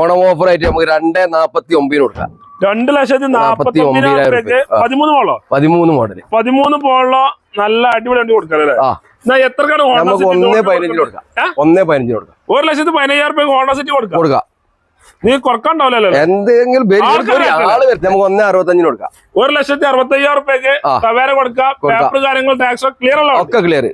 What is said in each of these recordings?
Onam offer ആയിട്ട് നമുക്ക് രണ്ടേ നാപ്പത്തി ഒമ്പതിന് കൊടുക്കാം. രണ്ട് ലക്ഷത്തി നാപ്പത്തി ഒമ്പതിനായിരം ആ. പതിമൂന്ന് മോഡൽ പതിമൂന്ന് പതിമൂന്ന് പോളോ നല്ല അടിപൊളി വണ്ടി കൊടുക്കാം അല്ലേ? എത്രക്കാണ് നമുക്ക് ഒന്നേ പതിനഞ്ചിന് കൊടുക്കാം? ഒന്നേ പതിനഞ്ചിന് കൊടുക്കാം. ഒരു ലക്ഷത്തി പതിനയ്യായിരം രൂപ ഹോണ്ട സെറ്റ് കൊടുക്കാം. കൊടുക്കാം. നീ കുറക്കാണ്ടാവില്ലല്ലോ എന്തെങ്കിലും നമുക്ക് ഒന്നേ അറുപത്തഞ്ചിന് കൊടുക്കാം. ഒരു ലക്ഷത്തി അറുപത്തി അയ്യായിരം രൂപയ്ക്ക് സവേര കൊടുക്കാം. പേപ്പർ കാര്യങ്ങൾ ടാക്സ് ക്ലിയർ അല്ലോ ഒക്കെ ക്ലിയർ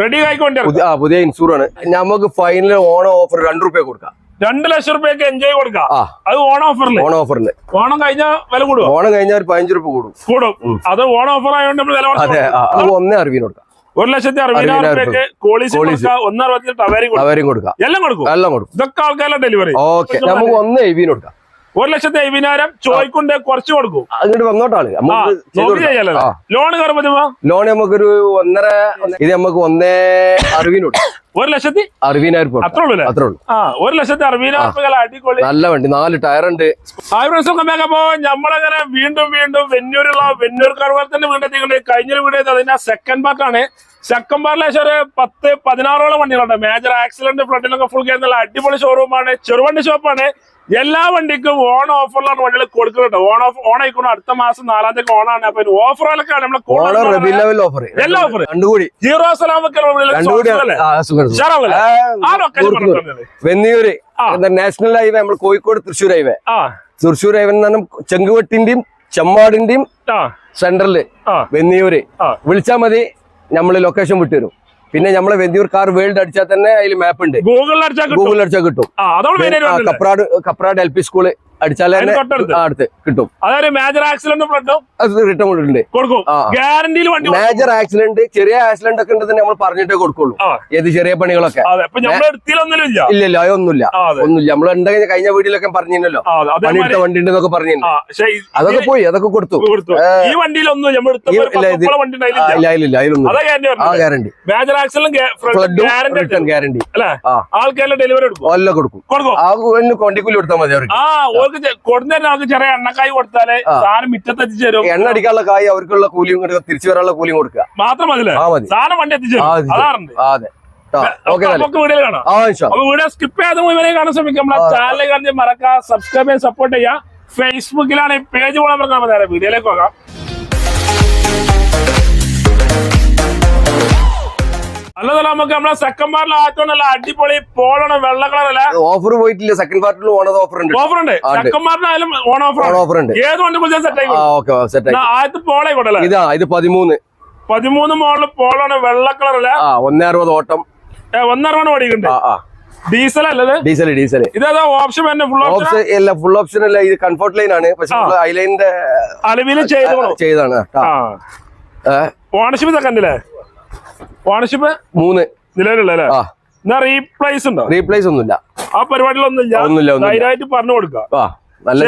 റെഡി ആയിക്കൊണ്ടേ പുതിയ ആണ്. നമുക്ക് ഫൈനൽ ഓണം ഓഫർ രണ്ടു റുപ്യ കൊടുക്കാം. രണ്ട് ലക്ഷം റുപ്യക്ക് എൻജോയ് കൊടുക്കാം. അത് ഓൺ ഓഫറിൽ ഓണം ഓഫറിൽ ഓണം കഴിഞ്ഞാൽ വില കൂടും ഓണം കഴിഞ്ഞാൽ ഒരു പതിനഞ്ച് റുപ്യ കൂടും. കൂടും. അത് ഓൺ ഓഫർ ആയതുകൊണ്ട് നമ്മൾ വില അതെ അത് ഒന്നേ അറിവിന് കൊടുക്കാം. ഒരു ലക്ഷത്തി അറുപതിനായിരം രൂപയ്ക്ക് കോളീസ് കോളീസ്. കൊടുക്കാം ഒന്ന് ടവേരി കൊടുക്കാം. എല്ലാം കൊടുക്കും? എല്ലാം കൊടുക്കും. ഇതൊക്കെ ആൾക്കാരുടെ ഡെലിവറി ഓക്കെ നമുക്ക് ഒന്ന് എഴുവിന് കൊടുക്കാം. ഒരു ലക്ഷത്തി അയ്യായിരം ചോയ്ക്കുണ്ട് കുറച്ച് കൊടുക്കും. അങ്ങോട്ട് ആ. ലോൺ കയറുമ്പോ ലോൺ നമുക്കൊരു ഒന്നര ഇത് നമുക്ക് ഒന്നേ അറിവിനുണ്ട് ഒരു ലക്ഷത്തി അറിവിനായിരം രൂപ അത്രേ ഉള്ളൂ അത്രേ ഉള്ളൂ. ആ ഒരു ലക്ഷത്തി അറുപതിനായിരം നല്ല വണ്ടി നാല് ടയർ ഉണ്ട്. അപ്പോ നമ്മളങ്ങനെ വീണ്ടും വീണ്ടും വെന്നൂരുള്ള വെന്നൂർ കറുവത്തിന്റെ വീണ്ടെത്തിക്കൊണ്ട് കഴിഞ്ഞൊരു വീഡിയോ ചെയ്തത് അതിന്റെ സെക്കൻഡ് പാർട്ടാണ് സെക്കൻഡ് പാർട്ടിൽ ഒരു പത്ത് പതിനാറോളം വണ്ടികളുണ്ട്. മേജർ ആക്സിഡന്റ് ഫ്ലഡിലൊക്കെ ഫുൾ കേറുന്നുള്ള അടിപൊളി ഷോറൂമാണ് ചെറുവണ്ടി ഷോപ്പാണ് എല്ലാ വണ്ടിക്കും ഓൺ ഓഫറിലാണ് വണ്ടികൾ കൊടുക്കുന്നുണ്ട്. ഓൺ ഓഫ് ഓൺ ആയിക്കോണം അടുത്ത മാസം നാലാം തീയതി ഓണാണ് അപ്പൊ ഓഫറുകളൊക്കെ നമ്മളെ ഓഫർ എല്ലാ offer. രണ്ടുകൂടി ഹീറോ വെന്നിയൂര്. നാഷണൽ ഹൈവേ നമ്മൾ കോഴിക്കോട് തൃശ്ശൂർ ഹൈവേ തൃശ്ശൂർ ഹൈവേ എന്ന് പറഞ്ഞാൽ ചെങ്കുവെട്ടിന്റെയും ചെമ്മാടിന്റെയും സെന്ററിൽ വെന്നിയൂര്. വിളിച്ചാൽ മതി. നമ്മൾ ലൊക്കേഷൻ വിട്ടുതരും. പിന്നെ നമ്മളെ വെന്നിയൂർ കാർ വേൾഡ് അടിച്ചാൽ തന്നെ അതിൽ മാപ്പ് ഉണ്ട്. ഗൂഗിളിൽ അടിച്ചാൽ കിട്ടും. അടിച്ചാൽ Kaprad Kaprad L P school അടിച്ചാൽ അടുത്ത് കിട്ടും. അതായത് മേജർ ആക്സിഡന്റ് റിട്ടേൺ കൊടുക്കുന്നുണ്ട് കൊടുക്കും. ഗ്യാരണ്ടിയിൽ വണ്ടി. മേജർ ആക്സിഡന്റ് ചെറിയ ആക്സിഡന്റ് ഒക്കെ ഉണ്ടെന്ന് നമ്മൾ പറഞ്ഞിട്ടേ കൊടുക്കുള്ളൂ. ഏത് ചെറിയ പണികളൊക്കെ. ഇല്ല. ഇല്ല അതൊന്നുമില്ല ഒന്നുമില്ല. നമ്മൾ ഉണ്ടെങ്കിൽ കഴിഞ്ഞ വീട്ടിലൊക്കെ പറഞ്ഞിരുന്നല്ലോ. പണിയെടുത്ത വണ്ടി ഉണ്ടെന്നൊക്കെ പറഞ്ഞിരുന്നു. അതൊക്കെ പോയി അതൊക്കെ കൊടുത്തു. ഈ വണ്ടിയിലൊന്നും ഇല്ല, ഇല്ല അതിലൊന്നും ആ guarantee major accident guarantee return guarantee അല്ലേ? ആ. ആൾക്കാരുടെ ഡെലിവറി കൊടുക്കും. കൊടുക്കും. കൊണ്ടിക്കൂലി കൊടുത്താൽ മതി അവർക്ക്. ആ കൊടുന്നേരം അവർക്ക് ചെറിയ എണ്ണക്കായ് കൊടുത്താലേ. സാധനം മിറ്റത്ത് എത്തിച്ചു തരും. എണ്ണ അടിക്കാനുള്ള കായ് അവർക്കുള്ള കൂലിയും കൊടുക്കുക തിരിച്ചു വരാനുള്ള കൂലിയും കൊടുക്കുക. മാത്രം മതില്ലേ ആ മതി. സാധനം വണ്ടി എത്തിച്ചേരും അതാറുണ്ട്? അതെ. വീഡിയോ സ്കിപ്പ് ചെയ്യാതെ മുഴുവനെ കാണാൻ ശ്രമിക്കാം നമ്മളെ ചാനൽ കാണാൻ മറക്കാം സബ്സ്ക്രൈബ് ചെയ്യാൻ സപ്പോർട്ട് ചെയ്യാം. ഫേസ്ബുക്കിലാണ് ഈ പേജ് പോലെ നമുക്ക് നേരെ വീഡിയോയിലേക്ക് പോകാം. അല്ല നമുക്ക് നമ്മളെ സെക്കൻഡ് പാർട്ടിൽ നല്ല അടിപൊളി പോളണ വെള്ള കളർ അല്ല ഓഫർ പോയിട്ടില്ല. സെക്കൻഡ് പാർട്ടിൽ ഓണ ഓഫർ ഉണ്ട്. ഓഫർ ഉണ്ട്. സെക്കൻഡ് പാർട്ടിനായാലും ഓൺ ഓഫർ ഓഫർ ഉണ്ട്. ഏത് വണ്ടി വിളിച്ചാൽ സെറ്റ് ആയി സെറ്റ് ആയി ആദ്യത്തെ പോളെ കൊണ്ടല്ലേ ഇതാ ഇത് പതിമൂന്ന്. പതിമൂന്ന് മോഡൽ പോളാണ് വെള്ള ആ ഒന്നേ അറുപത് ഓട്ടം ഒന്നറുപത് ഓടിക്കുന്നുണ്ട്. ഡീസൽ അല്ലത് ഡീസൽ ഡീസൽ ഇതേതാ ഓപ്ഷൻ തന്നെ ഫുൾ ഓപ്ഷൻ അല്ല ഫുൾ ഓപ്ഷൻ അല്ല. ഇത് കംഫർട്ട് ലൈൻ ആണ്. പക്ഷെ ഐലൈനിന്റെ അലവിൽ ചെയ്തു ചെയ്താണ് ട്ടാ. ആ ഏ, ഓണർഷിപ്പ് സെക്കൻഡില്ലേ ഓണർഷിപ്പ് മൂന്ന്. നിലവിലുള്ള എന്നാ റീപ്ലേസ് ഉണ്ടോ? റീപ്ലേസ് ഒന്നുമില്ല. ആ പരിപാടികളൊന്നുമില്ല. ഒന്നുമില്ല ധൈര്യമായിട്ട് പറഞ്ഞു കൊടുക്കുക. നല്ല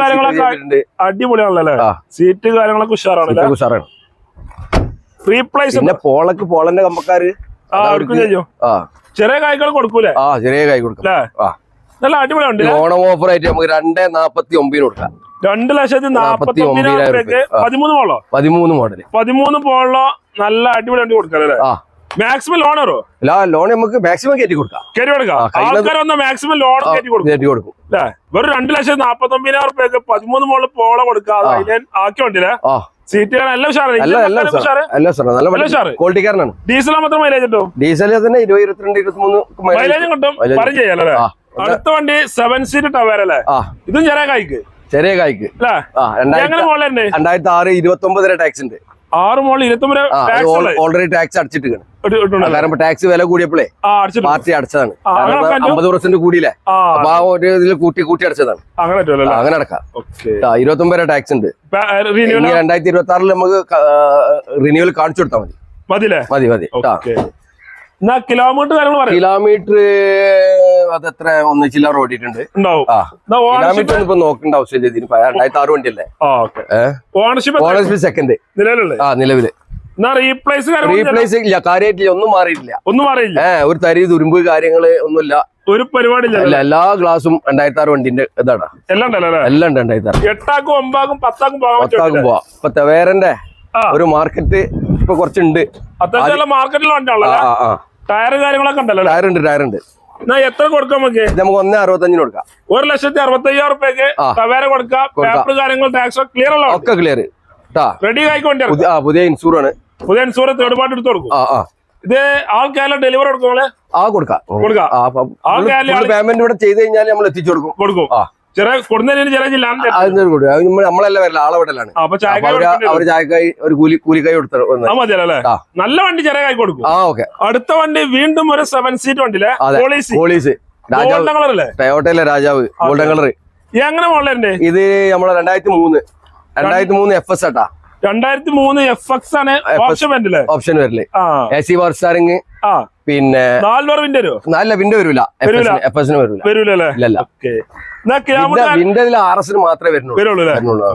കാര്യങ്ങളൊക്കെ അടിപൊളിയാണല്ലേ സീറ്റ് കാര്യങ്ങളൊക്കെ ഉഷാറാണല്ലേ ഉഷാറാണ്. റീപ്ലേസ് പിന്നെ പോളക്ക് പോളന്റെ കമ്പക്കാര് ചെറിയ കായ്കൾ കൊടുക്കൂലേ? ആ ചെറിയ കൊടുക്കാം. നല്ല അടിപൊളിയാണ് ഓണം ഓഫർ ആയിട്ട് നമുക്ക് രണ്ടേ നാപ്പത്തി ഒമ്പതിന് കൊടുക്കാം. രണ്ട് ലക്ഷത്തി നാപ്പത്തി ഒമ്പതിനായിരം രൂപയ്ക്ക്. പതിമൂന്ന് പോളോ പതിമൂന്ന് മോഡൽ പതിമൂന്ന് പോളോ നല്ല അടിപൊളി വണ്ടി കൊടുക്കാം അല്ലേ? ആ. മാക്സിമം ലോണറോ ലാ ലോൺ നമുക്ക് മാക്സിമം കയറ്റി കൊടുക്കാം. കയറ്റി കൊടുക്കാം. ആൾക്കാർ വന്ന മാക്സിമം ലോൺ കയറ്റി കൊടുക്കും. കയറ്റി കൊടുക്കും. അല്ലേ? വെറും രണ്ട് ലക്ഷത്തി നാപ്പത്തി ഒമ്പതിനായിരം റുപ്യക്ക് പതിമൂന്ന് മോളിൽ പോള കൊടുക്കാം. ആക്കി എല്ലാം ക്വാളിറ്റിക്കാരനാണ്. ഡീസൽ മാത്രം മൈലേജ് കിട്ടും? ഡീസൽ തന്നെ ഇരുപത് ഇരുപത്തിരണ്ട് ഇരുപത്തിമൂന്ന് മൈലേജും കിട്ടും. mileage. ചെയ്യാലേ അടുത്ത വണ്ടി സെവൻ സീറ്റ് ടവർ അല്ലേ? ഇതും ചെറിയ കായ്ക്ക് ചെറിയ കായ്ക്ക്. രണ്ടായിരത്തി ആറ് ഇരുപത്തി ഒമ്പത് വരെ ടാക്സ് ഉണ്ട്. ആറ് മോളിൽ ഇരുപത്തൊമ്പത് ഓൾറെഡി ടാക്സ് അടച്ചിട്ട്. കാരണം ടാക്സ് വില കൂടിയപ്പോഴേ പാർട്ടി അടച്ചതാണ്. അമ്പത് പെർസെന്റ് കൂടിയില്ലേ? അപ്പൊ ആ ഒരു ഇതിൽ കൂട്ടി കൂട്ടി അടച്ചതാണ്. അങ്ങനെ അടക്കാം ഓക്കെ. ഇരുപത്തി ഒമ്പത് വരെ ടാക്സ് ഉണ്ട് രണ്ടായിരത്തി ഇരുപത്തി ആറിൽ നമുക്ക് റിന്യൂവൽ കാണിച്ചു കൊടുത്താൽ മതി. മതി മതി. മതി എന്നാ കിലോമീറ്റർ കാര്യങ്ങൾ പറയാം. കിലോമീറ്റർ അതെത്ര? ഒന്ന് കിലോമീറ്റർ ഓണർഷിപ്പ് ഇപ്പൊ നോക്കേണ്ട ആവശ്യമില്ല ഇതിന്. രണ്ടായിരത്തി ആറ് വണ്ടിയല്ലേ? ഓണർഷിപ്പ് ഓണർഷിപ്പ് സെക്കൻഡ് ആ നിലവിൽ. റീപ്ലേസ് ഇല്ല? കാര്യമായിട്ടില്ല ഒന്നും മാറിയിട്ടില്ല. ഒന്നും മാറിയില്ല? ഏഹ് ഒരു തരി തുരുമ്പ് കാര്യങ്ങൾ ഒന്നുമില്ല. ഒരു പരിപാടി ഇല്ല ഇല്ല എല്ലാ ഗ്ലാസും രണ്ടായിരത്തി ആറ് വണ്ടിന്റെ ഇതാണ് എല്ലാം ഉണ്ട് രണ്ടായിരത്തി ആറ്. എട്ടാക്കും ഒമ്പാക്കും പത്താക്കും പോകാൻ പത്താക്കും പോവാ. ഇപ്പൊ തെവേരന്റെ ആ. ഒരു മാർക്കറ്റ് ഇപ്പൊ കുറച്ചുണ്ട്. അത്യാവശ്യം ടയർ കാര്യങ്ങളൊക്കെ ഉണ്ടല്ലോ ടയർ ഉണ്ട് ടയർ ഉണ്ട്. എത്ര കൊടുക്കാം നമുക്ക്? നമുക്ക് ഒന്നേ അറുപത്തഞ്ചിന് കൊടുക്കാം. ഒരു ലക്ഷത്തി അറുപത്തി അയ്യായിരം റുപ്യക്ക് തവേര കൊടുക്കാം. പേപ്പർ കാര്യങ്ങൾ ടാക്സ് ക്ലിയർ ഒക്കെ ക്ലിയർ റെഡി ആയിക്ക് വണ്ടി ഇറക്കാം. പുതിയ ഇൻഷൂർ ആണ്. പുതിയ ഇൻഷൂർ തേർഡ് പാർട്ടി എടുത്ത് കൊടുക്കും. ഇത് ആൾക്കാരെ ഡെലിവറി കൊടുക്കും ആ കൊടുക്കാം. കൊടുക്കാം. പേയ്മെന്റ് ഇവിടെ ചെയ്ത് കഴിഞ്ഞാൽ നമ്മൾ എത്തിച്ചു കൊടുക്കും. കൊടുക്കും. ആ. ചെറിയ കൊടുക്കുന്നതിന് ചെറിയ ജില്ലാണ് അതിന് കൊടുക്കും അത് നമ്മൾ- നമ്മളല്ല വരില്ല ആളെ വിടലാണ്. അപ്പൊ ചായക്കായി ഒരു കൂലി കൂലിക്കായി കൊടുത്തു മതിയല്ലോ നല്ല വണ്ടി ചെറിയ കൊടുക്കും. ആ ഓക്കെ. അടുത്ത വണ്ടി വീണ്ടും ഒരു സെവൻ സീറ്റ് വണ്ടിയിലെ പോളീസ്. ഗോൾഡൻ ടയോട്ടയിലെ രാജാവ്. ഗോൾഡൻ കളർ എങ്ങനെ മോഡലുണ്ട് ഇത് നമ്മളെ രണ്ടായിരത്തി മൂന്ന് രണ്ടായിരത്തി മൂന്ന് എഫ് എസ് ആട്ടാ രണ്ടായിരത്തി മൂന്ന് എഫ് എക്സ് ആണ് ഓപ്ഷൻ വരില്ലേ ഓപ്ഷൻ വരില്ലേ എ സി പവർ സ്റ്റാറിങ് പിന്നെ നാല് വിൻഡ് വരുമോ നല്ല വിൻഡോ വരൂല. വരൂല. എഫ് എസിന് വരൂല. വരൂലല്ലേ? വിൻഡോയിൽ ആർ എസിന് മാത്രമേ വരുന്നുള്ളൂ?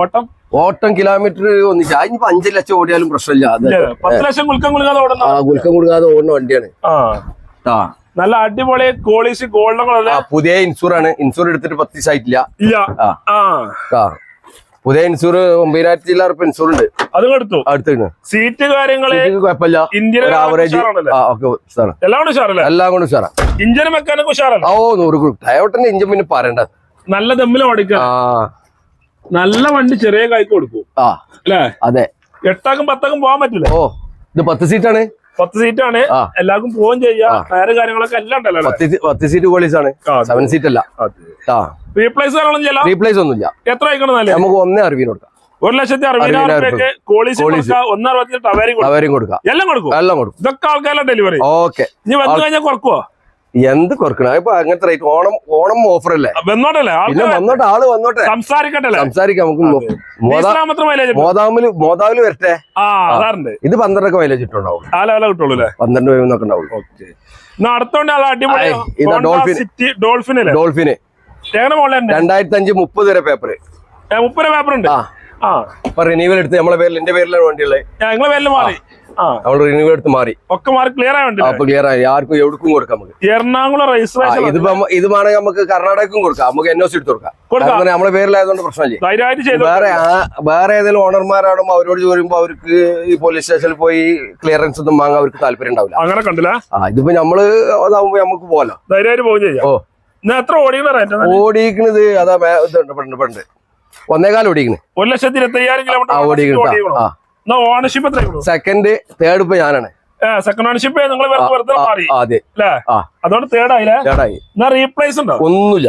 ഓട്ടം? ഓട്ടം കിലോമീറ്റർ ഒന്നിച്ച്. അതിനിപ്പോ അഞ്ചു ലക്ഷം ഓടിയാലും പ്രശ്നമില്ല? പത്ത് ലക്ഷം കുൽക്കം കുലുക്കാതെ ഓടുന്ന ആ ഗുൽക്കം കൊടുക്കാതെ ഓടുന്ന വണ്ടിയാണ്. ആ. നല്ല അടിപൊളി കോളീസ് ഗോൾഡൻ കളർ പുതിയ ഇൻഷൂർ ആണ്. ഇൻഷൂർ എടുത്തിട്ട് പത്ത് ദിവസമായിട്ടില്ല പുതിയ ഇൻഷൂർ ഒമ്പതിനായിരത്തി ചില്ലാറ് ഇൻഷുർ ഉണ്ട്. അത് എടുത്തു. അടുത്തേക്ക് സീറ്റ് കാര്യങ്ങൾ കുഴപ്പമില്ല. ഇന്ത്യൻ ആവറേജ് എല്ലാം കൊണ്ട് ഉഷാറല്ലേ? എല്ലാം കൊണ്ടും സാറാ ഇഞ്ചിന് മെക്കാനിക് ഉഷാറാണ് ഓ നൂറ് ഗ്രൂപ്പ് ടയോട്ടന്റെ ഇഞ്ചൻ പിന്നെ പറയണ്ട. നല്ല ദമ്മിൽ ഓടിക്കാം നല്ല വണ്ടി ചെറിയ കൈക്ക് കൊടുക്കും. അല്ലേ? അതെ. എട്ടാക്കും പത്താക്കും പോകാൻ പറ്റില്ല? ഓ ഇത് പത്ത് സീറ്റാണ്? പത്ത് സീറ്റ് ആണ് എല്ലാവർക്കും പോവുകയും ചെയ്യാം. ടയറ് കാര്യങ്ങളൊക്കെ എല്ലാം ഉണ്ടല്ലോ? പത്ത് സീറ്റ് പോളീസ് ആണ് സെവൻ സീറ്റ് അല്ല. റീപ്ലേസ് ഒന്നും ചെയ്യാം റീപ്ലേസ് ഒന്നുമില്ല. എത്ര അയക്കണം നല്ല നമുക്ക് ഒന്നേ അറിവിന് കൊടുക്കാം. ഒരു ലക്ഷത്തി അറുപതിനായിരം ടവേരി കൊടുക്കാം. എല്ലാം കൊടുക്കും? എല്ലാം കൊടുക്കും. ഇതൊക്കെ ആൾക്കാരുടെ ഡെലിവറി ഓക്കെ. ഇനി വന്നു കഴിഞ്ഞാൽ കുറക്കുവോ? എന്ത് കൊറക്കണം? ഇപ്പൊ അങ്ങനത്തെ റേറ്റ് ഓണം ഓണം ഓഫർ അല്ലേ വന്നോട്ടല്ലേ? പിന്നെ വന്നോട്ടെ ആൾ വന്നോട്ടെ. സംസാരിക്കട്ടെ സംസാരിക്കാം നമുക്ക് മോ- മോതാ ഡീസൽ മാത്രം മൈലേജ് മോതാവിൽ മോതാവിൽ വരട്ടെ. ഇത് പന്ത്രണ്ടൊക്കെ മൈലേജ് ഇട്ടുണ്ടാവും പന്ത്രണ്ട് പതിമൂന്നൊക്കെ ഉണ്ടാവുള്ളൂ ഡോൾഫിന് മോളുണ്ട് രണ്ടായിരത്തി അഞ്ച് മുപ്പത് വരെ പേപ്പർ മുപ്പത് പേപ്പർ ഉണ്ട്? ആ. റിന്യൂവൽ എടുത്ത് നമ്മളെ പേരിൽ എന്റെ പേരിലാണ് വണ്ടിയുള്ളത്. നമ്മൾ റിന്യൂവൽ എടുത്ത് മാറി. ഒക്കെ മാറി ക്ലിയർ ആയതുണ്ട് അപ്പൊ ക്ലിയർ ആയി. ആർക്കും എവിടേക്കും കൊടുക്കാം നമുക്ക്. എറണാകുളം രജിസ്ട്രേഷൻ ഇതിപ്പോ നമ്മ- ഇത് വേണമെങ്കിൽ നമുക്ക് കർണാടകക്കും കൊടുക്കാം. നമുക്ക് എൻ ഒ സി എടുത്ത് കൊടുക്കാം. കാരണം നമ്മളെ പേരിലായതുകൊണ്ട് പ്രശ്നമില്ല? വേറെ വേറെ ഏതെങ്കിലും ഓണർമാരാണോ അവരോട് ചോദിക്കുമ്പോ അവർക്ക് ഈ പോലീസ് സ്റ്റേഷനിൽ പോയി ക്ലിയറൻസ് ഒന്നും വാങ്ങാൻ അവർക്ക് താല്പര്യം ഉണ്ടാവില്ല. അങ്ങനെ കണ്ടില്ല. ഇതിപ്പോ നമ്മൾ അതാവുമ്പോ നമുക്ക് പോലോ ധൈര്യമായിട്ട് പോകും ചെയ്യാം. ഓ. എത്ര ഓടിക്കണത് അതാ പണ്ട് പണ്ട് ഒന്നേകാൽ ഓടിക്കണേ ഒരു ലക്ഷത്തി ഇരുപത്തി അയ്യായിരം ഓടിക്കണ കിലോമീറ്റർ ആ. ഓണർഷിപ്പ് സെക്കൻഡ് തേർഡ് ഇപ്പൊ ഞാനാണ്. സെക്കൻഡ് ഓണർഷിപ്പ് നിങ്ങൾ വെറുതെ മാറി. അല്ലേ അതുകൊണ്ട് തേർഡ് ആയില്ലേ? തേർഡായി എന്നാ റീപ്ലേസ് ഉണ്ടോ? ഒന്നുമില്ല.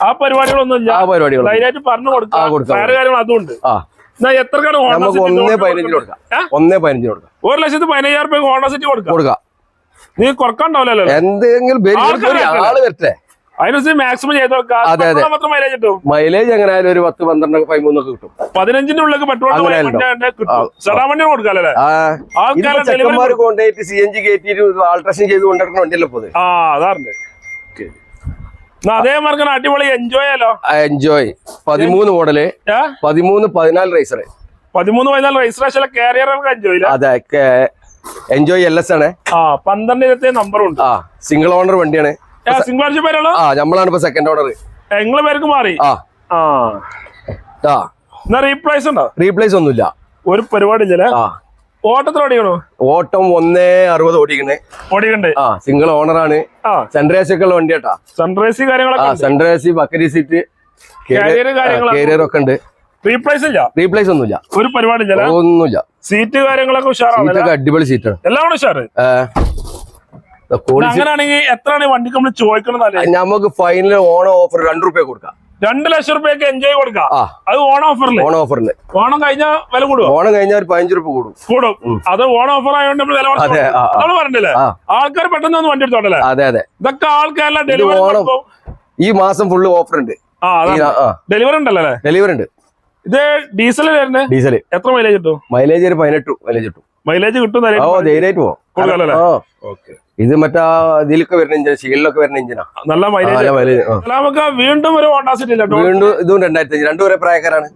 ആ പരിപാടികളൊന്നും ആ പരിപാടികൾ ധൈര്യമായിട്ട് പറഞ്ഞു ആ, കൊടുക്കാം കൊടുക്കാം. വേറെ കാര്യങ്ങൾ അതുണ്ട് ആ. എന്നാ എത്രക്കാണ് ഹോണ്ട നമുക്ക് സിറ്റി ഒന്നേ ലോൺ പതിനഞ്ചിന് കൊടുക്കുന്നത്? കൊടുക്കാം. ഏ? ഒന്നേ പതിനഞ്ചിന് കൊടുക്കാം. ഒരു ലക്ഷത്തി പതിനയ്യായിരം രൂപ ഹോണ്ട സിറ്റി കൊടുക്കാം. കൊടുക്കാം. നീ കുറക്കാണ്ടാവില്ലല്ലോ എന്തെങ്കിലും. ആൾ വരട്ടെ. അതിനനുസരിച്ച് മാക്സിമം ചെയ്ത്. മൈലേജ് കിട്ടും. മൈലേജ് എങ്ങനെ ഒരു പത്ത് പന്ത്രണ്ട് പതിമൂന്നൊക്കെ കിട്ടും. പതിനഞ്ചിന്റെ ഉള്ളിൽ പെട്രോൾ വണ്ടി കൊടുക്കാല്ലേ? ചെക്കന്മാർ കൊണ്ടുപോയിട്ട് സി എൻ ജി ആൾട്രേഷൻ ചെയ്ത് കൊണ്ടിരിക്കുന്ന വണ്ടിയല്ലേ ആ അതേ മാർക്കാണ് അടിപൊളി എൻജോയ് എൻജോയ് പതിമൂന്ന് മോഡൽ പതിമൂന്ന് പതിനാല് റേസർ പതിമൂന്ന് പതിനാല് രജിസ്ട്രേഷൻ കാരിയർ എൻജോയ് അതെ എൻജോയ് എൽ എസ് ആണ്. ആ പന്ത്രണ്ട് ഇരുപത്തി നമ്പറും ഉണ്ട്. ആ സിംഗിൾ ഓണർ വണ്ടിയാണ്. ആ നമ്മളാണ് ഇപ്പൊ സെക്കൻഡ് ഓണർ നിങ്ങളെ പേർക്ക് മാറി? ആ. ആ. ആ. എന്നാ റീപ്ലേസ് ഉണ്ടോ? റീപ്ലേസ് ഒന്നുമില്ല. ഒരു പരിപാടി ഓട്ടത്തിൽ ഓടിക്കണോ ഓട്ടം ഒന്നേ അറുപത് ഓടിക്കണേ. ഓടിക്കണ്ടേ. ആ സിംഗിൾ ഓണറാണ് സെൻട്രേസ് ഒക്കെ ഉള്ള വണ്ടിയാട്ടാ. സൺറൈസ് കാര്യങ്ങളൊക്കെ. സെൻട്രേസ് ബക്കരി സീറ്റ് കേരിയർ ഒക്കെ ഉണ്ട്. റീപ്ലേസ് ഇല്ല? റീപ്ലേസ് ഒന്നുമില്ല. ഒരു പരിപാടി ഒന്നുമില്ല. സീറ്റ് കാര്യങ്ങളൊക്കെ ഉഷാറാണ് അടിപൊളി സീറ്റാണ് എല്ലാം ഉഷാറ്? അങ്ങനെയാണെങ്കിൽ എത്രയാണ് വണ്ടിക്ക് നമ്മൾ ചോദിക്കണമെന്നല്ലേ നമുക്ക് ഫൈനൽ ഓണം ഓഫർ രണ്ടു റുപ്യ കൊടുക്കാം. രണ്ട് ലക്ഷം റുപ്യക്ക് എൻജോയ് കൊടുക്കാം. അത് ഓണം ഓഫറിൽ ഓണം ഓഫറിൽ ഓണം കഴിഞ്ഞാൽ വില കൂടും ഓണം കഴിഞ്ഞാൽ ഒരു പതിനഞ്ച് റുപ്യ കൂടും. കൂടും. അത് ഓണം ഓഫർ ആയതുകൊണ്ട് നമ്മൾ വില. നമ്മൾ പറഞ്ഞില്ലേ? ആൾക്കാർ പെട്ടെന്ന് ഒന്ന് വണ്ടി എടുത്തോണ്ടല്ലേ? അതെ അതെ. ഇതൊക്കെ ആൾക്കാരെല്ലാം ഡെലിവറി. ഈ മാസം ഫുള്ള് ഓഫർ ഉണ്ട്. ഡെലിവറി ഉണ്ടല്ലേ? അല്ലേ ഡെലിവറി ഉണ്ട്. ഇത് ഡീസൽ വരുന്നത്? ഡീസൽ എത്ര മൈലേജ് കിട്ടും? മൈലേജ് ഒരു പതിനെട്ട് മൈലേജ് കിട്ടും. മൈലേജ് കിട്ടും ഓ ധൈര്യമായിട്ട് ഇത് മറ്റാ ഇതിലൊക്കെ വരുന്ന എഞ്ചിനാ ഷീലിലൊക്കെ വരുന്ന എഞ്ചിനാ നല്ല മൈലേജ്. നമുക്ക് വീണ്ടും ഒരു ഹോണ്ടാ സിറ്റി ഇല്ല വീണ്ടും ഇതും രണ്ടായിരത്തി അഞ്ച് രണ്ടുപേരെ പ്രായക്കാരാണ്.